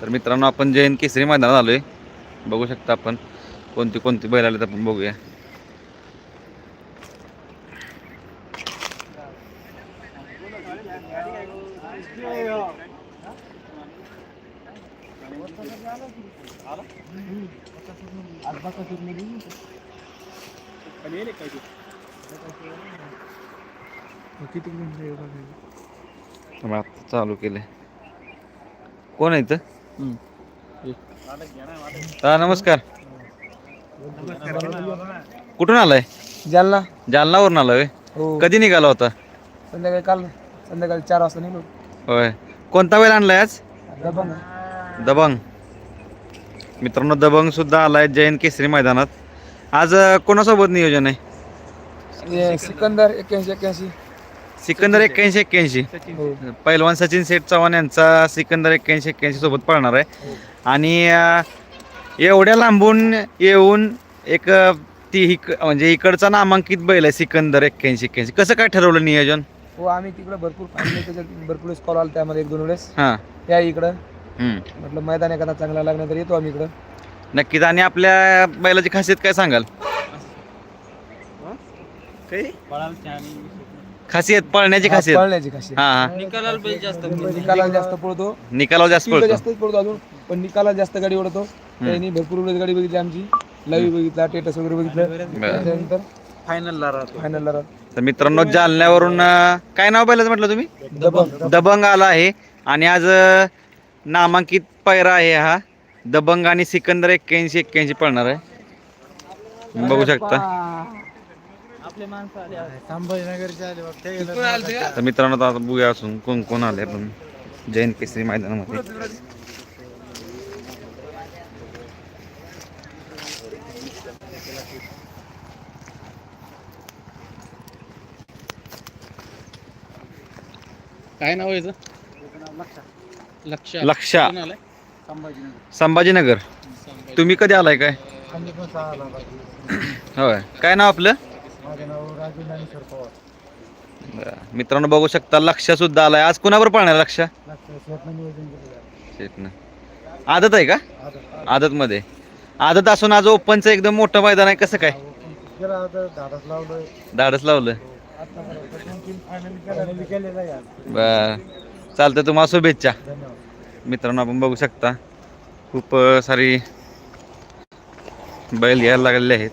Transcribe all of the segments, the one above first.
तर मित्रांनो आपण जैन केसरी मैदानात आलोय. बघू शकता आपण कोणती कोणती बैल आलेत आपण बघूया. त्यामुळे आता चालू केले कोण आहे इथं? हा नमस्कार. कुठून आलाय? जालना. जालनावरून आलाय हो? कधी निघाला होता? संध्याकाळी काल संध्याकाळी चार वाजता निघलो. होय. कोणता बैल आणलाय आज? दबंग. दबंग. मित्रांनो दबंग सुद्धा आलाय जैन केसरी मैदानात. आज कोणासोबत नियोजन आहे? सिकंदर एक्क्याऐंशी एक्क्याऐंशी. सिकंदर एक्क्याऐंशी एक्क्याऐंशी. हो. पैलवान सचिन सेठ चव्हाण यांचा सिकंदर एक्क्याऐंशी एक्क्याऐंशी सोबत पळणार आहे. आणि अं, एवढ्या लांबून येऊन एक अं, ती हिक म्हणजे इकडचा नामांकित बैल आहे सिकंदर एक्क्याऐंशी एक्क्याऐंशी. कसं काय ठरवलं नियोजन? हो आम्ही तिकडे भरपूर त्याच्यात भरपूर कॉल आला त्यामध्ये एक दोन वेळेस. हां. या इकडं. हम्म. म्हटलं मैदान एखादा चांगला लागणार तर येतो आम्ही इकडं. नक्कीच. आणि आपल्या बैलाची खासियत काय सांगाल? खासियत पळण्याची खासियत. पळण्याची खाशी हा हा. निकाला जास्त पळतो. निकालावर जास्त स्पीड पळतो. जास्तच अजून पण निकाला जास्त गाडी ओढतो. त्यांनी भरपूर वेळेस गाडी बघितली आमची. लाईव्ह बघितला टेटस वगैरे बघितलं. बरं. त्याच्यानंतर फायनलला राहतो. फायनलला राहत. तर मित्रांनो जालन्यावरून अं, काय नाव बैलाचं म्हटलं तुम्ही? दबंग. दबंग आला आहे. आणि आज अं, नामांकित पैरा आहे हा. दबंग आणि सिकंदर एक्क्याऐंशी एक्क्याऐंशी पळणार आहे. बघू शकता. आपले माणसं आले संभाजीनगरचे आले बघ तर मित्रांनो आता बघूया असून कोण कोण आले आपण जैन केसरी मैदानामध्ये. काय नाव आहे लक्ष. लक्षा. संभाजीनगर. संभाजीनगर. तुम्ही कधी आलाय काय? आम्ही पण सहा आला होय. काय नाव आपलं? माझे नाव राजू ज्ञानेश्वर पवार. बरं. मित्रांनो बघू शकता लक्ष सुद्धा आलाय. आज कुणावर पाळणार लक्ष? स्वप्न नियोजन केलेलं शेटनं. आदत आहे का? आदत मध्ये आदत असून आज ओपनचं एकदम मोठं मैदान आहे. कसं काय? गेला आता धाडस लावलोय. धाडस लावलं. फायनल केलेलं आहे आज. बर. चालतं तुम्हाला शुभेच्छा. धन्यवाद. मित्रांनो आपण बघू शकता. खूप अं, सारी बैल यायला लागलेले आहेत.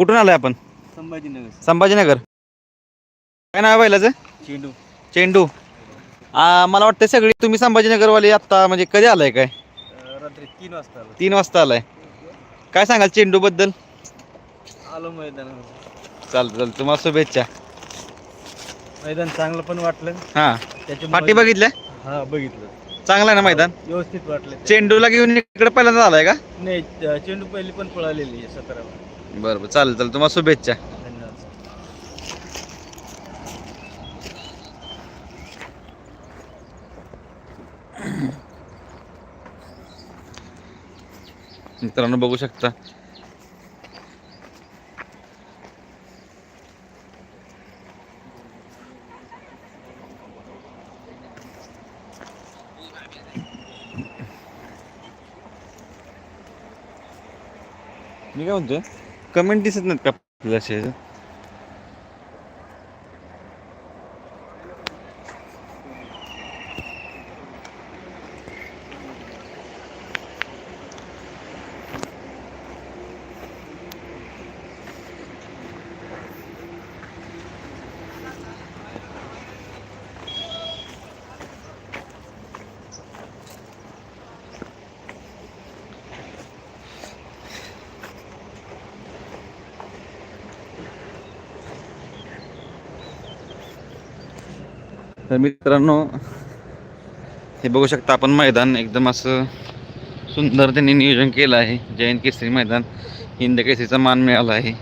कुठून आलाय आपण? संभाजीनगर. संभाजीनगर. काय नाव आहे बैलाचं? चेंडू. चेंडू. आ, मला वाटतं सगळी तुम्ही संभाजीनगरवाले आत्ता म्हणजे कधी आलाय काय? रात्री तीन वाजता आलो. तीन वाजता आलाय. काय सांगाल चेंडू बद्दल आलो मैदानावर. चालतं चालतं. तुम्हाला शुभेच्छा. मैदान चांगलं पण वाटलं. हा. त्याच्या पाठी बघितल्या? हा बघितलं. चांगला आहे ना मैदान? व्यवस्थित वाटलं चेंडूला घेऊन इकडे पहिल्यांदा आलाय का? नाही च- चेंडू पहिली पण पळालेली आहे सतरा बरं बरं. चालेल चालेल. तुम्हाला शुभेच्छा. मित्रांनो बघू शकता. मी काय म्हणतोय? कमेंट दिसत नाहीत का आपल्याला तर मित्रांनो हे बघू शकता आपण मैदान एकदम असं सुंदर त्यांनी नियोजन केलं आहे. जैन केसरी मैदान हिंद केसरीचा मान मिळाला आहे.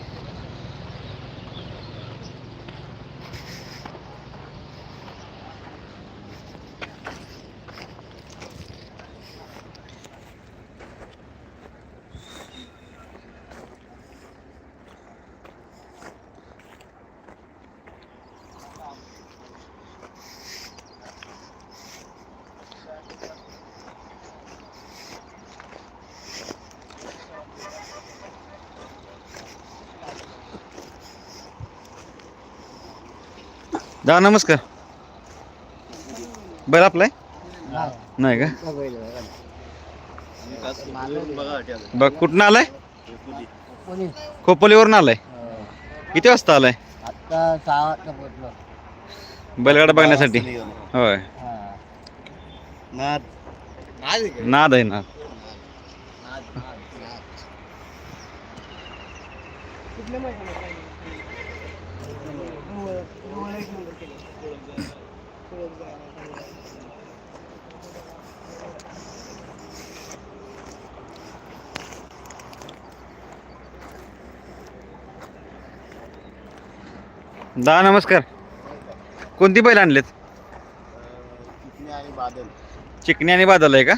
दा नमस्कार. बरं आपलाय नाही का? बघ कुठनं आलाय? खोपोलीवरून आलाय. किती वाजता आलाय? बैलगाडा बघण्यासाठी. होय. नाद. नाद आहे नाद दा नमस्कार. कोणती बैल आणलेत? आणि बादल. चिकणी आणि बादल आहे का?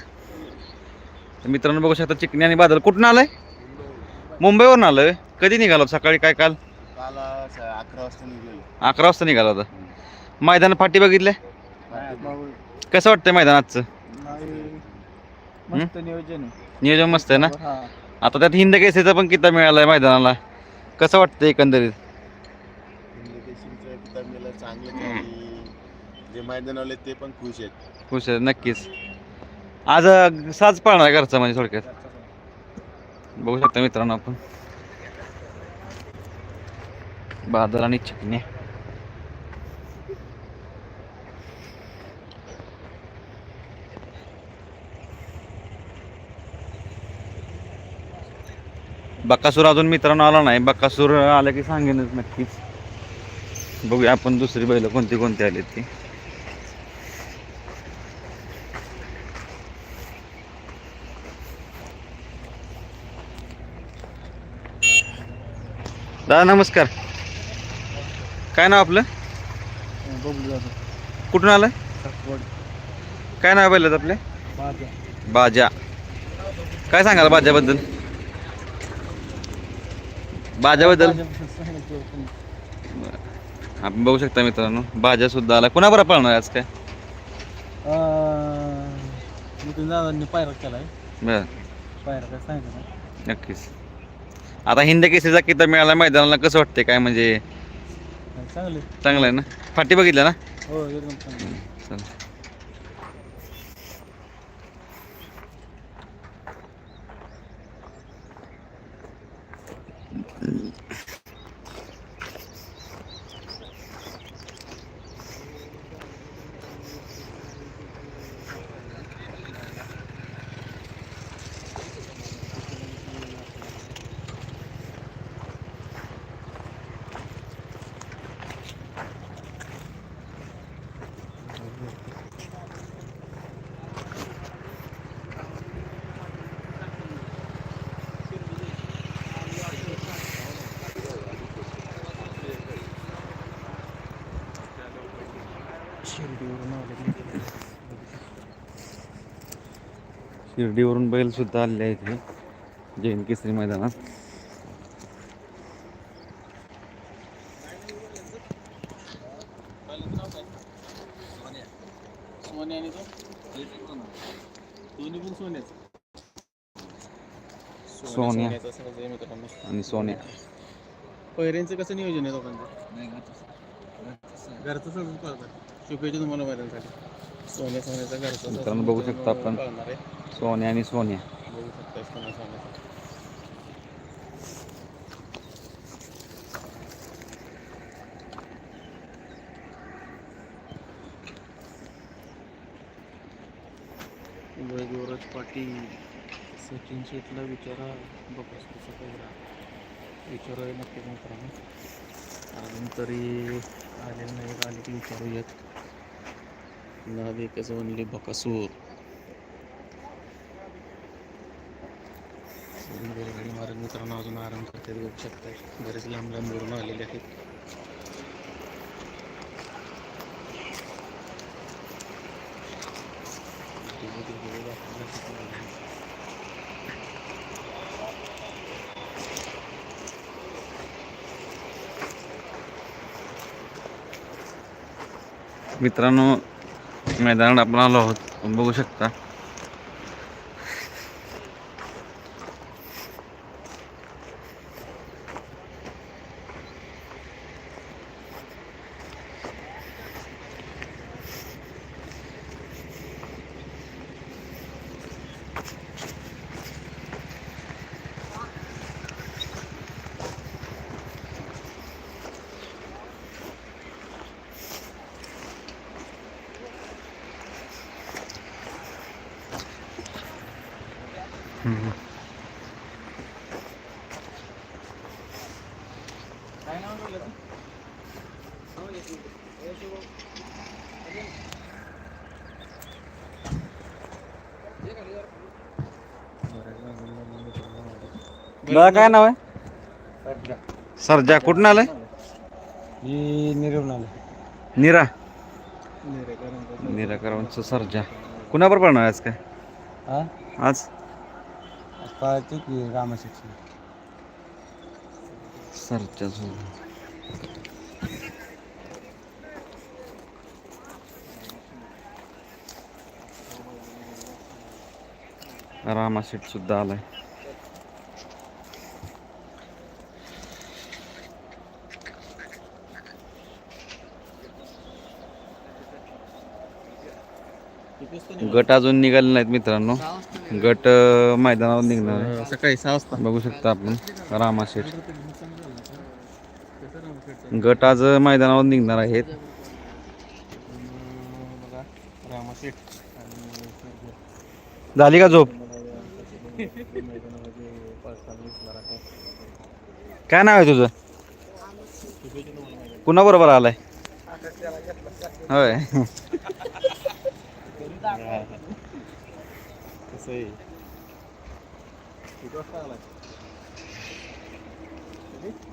तर मित्रांनो बघू शकता चिकणी आणि बादल कुठून आलाय? मुंबईवरून आलोय कधी निघालो सकाळी काय काल? काल अकरा वाजता निघालो. अकरा वाजता निघाला होता. मैदान फाटी बघितले? कसं वाटतंय मैदान आजचं? मस्त नियोजन नियोजन मस्त आहे ना? हा. आता त्यात हिंद केसरीचा पण किताब मिळालाय मैदानाला. कसं वाटतं एकंदरीत? चांगलं आणि जे मैदानवाले ते पण खुश आहेत. खुश आहे नक्कीच. आज अं, साज पाळणार आहे घरचा म्हणजे थोडक्यात? बघू शकता मित्रांनो आपण. बादल आणि चटणी बकासूर अजून मित्रांनो आला नाही. बकासूर आला की सांगेनच नक्कीच. बघूया आपण दुसरी बैल कोणती कोणती आली ती. दादा नमस्कार. काय नाव आपलं? कुठून आलं काय नाव पहिलं आपले बाजा. काय सांगाल बाजाबद्दल? बाजाबद्दल? आपण बघू शकता मित्रांनो बाजा सुद्धा आला. कुणा बरं पळणार आज काय? नितीन दादांनी पायरा केलाय. बर. पायरा काय सांगितलं ना नक्कीच. आता हिंद केसरीचा किताब मिळाला मैदानाला कसं वाटते काय म्हणजे चांगले चांगलं आहे ना फाटी बघितलं ना हो एकदम चांगले चल शिर्डीवरून बैल सुद्धा आलेले आहेत इथे जैन केसरी मैदानात. सोन्या आहे मित्रांनो. आणि सोन्या. पहिऱ्यांचं कसं नियोजन आहे दोघांचं? घरचं शुभेच्छा तुम्हाला मैदानासाठी सोन्या सोन्याचा घरचा मित्रांनो बघू शकता आपण. पाळणार आहे. सोन्या आणि सोन्या. बघू शकता सोन्या सोन्याचा युवराज पाटील सचिन शेटला विचारा. बघस कसं काय विचारूया नक्की मित्रांनो. अजून तरी आलेलं नाही आले की विचारूयात. नाव एकच म्हणले बकासूर अजून बैलगाडी मित्रांना मित्रांनो अजून आराम करतात बघू शकताय बरेच लांब लांब लांबवरून आलेले आहेत. मित्रांनो मैदानात आपण आलो आहोत. बघू शकता. दादा काय नाव आहे? सरजा. कुठून आलाय? ही निर्वण आलं निरा. निराकरांचं सरजा. कुणाबर पडणार आज काय? हा? आज? पाहते की रामाशिक्षण सरजा रामा शेट सुद्धा आलाय. गट अजून निघाले नाहीत मित्रांनो. गट मैदानावर निघणार. आहे सकाळी सहा वाजता. बघू शकता आपण. रामा शेट गट आज मैदानावर निघणार आहेत. रामाशेठ झाली का झोप? काय नाव आहे तुझं? कुणा बरोबर आलाय? होय. कसं आहे किती वाजता आलाय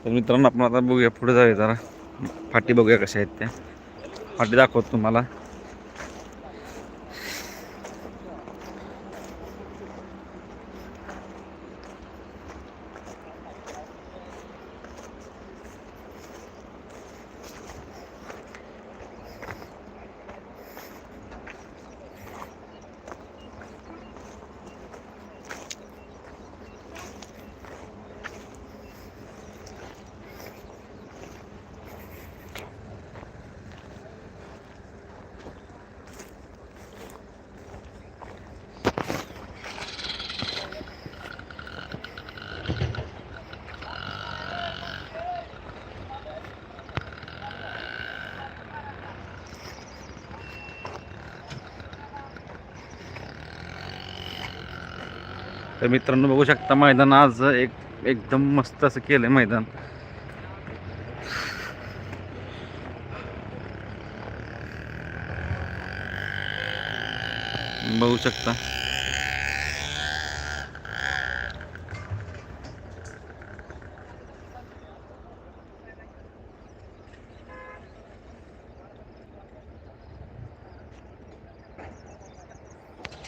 तर मित्रांनो आपण आता बघूया पुढे जाऊया जरा. फाटी बघूया कशा आहेत त्या. फाटी दाखवतो तुम्हाला. तर मित्रांनो बघू शकता मैदान आज एक एकदम मस्त असं केलंय मैदान. बघू शकता.